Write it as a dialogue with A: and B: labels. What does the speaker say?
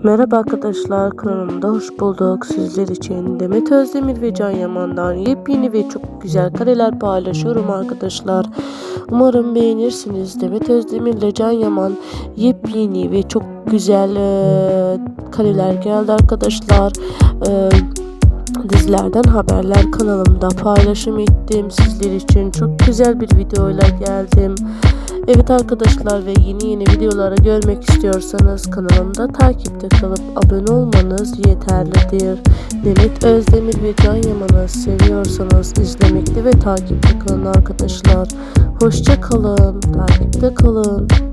A: Merhaba arkadaşlar kanalımda hoş bulduk. Sizler için Demet Özdemir ve Can Yaman'dan yepyeni ve çok güzel kareler paylaşıyorum arkadaşlar. Umarım beğenirsiniz. Demet Özdemir ile Can Yaman yepyeni ve çok güzel e, kareler geldi arkadaşlar. E, dizilerden haberler kanalımda paylaşım ettim. Sizler için çok güzel bir videoyla geldim. Evet arkadaşlar ve yeni yeni videoları görmek istiyorsanız kanalımda takipte kalıp abone olmanız yeterlidir. Demet Özdemir ve Can Yaman'ı seviyorsanız izlemekte ve takipte kalın arkadaşlar. Hoşça kalın, takipte kalın.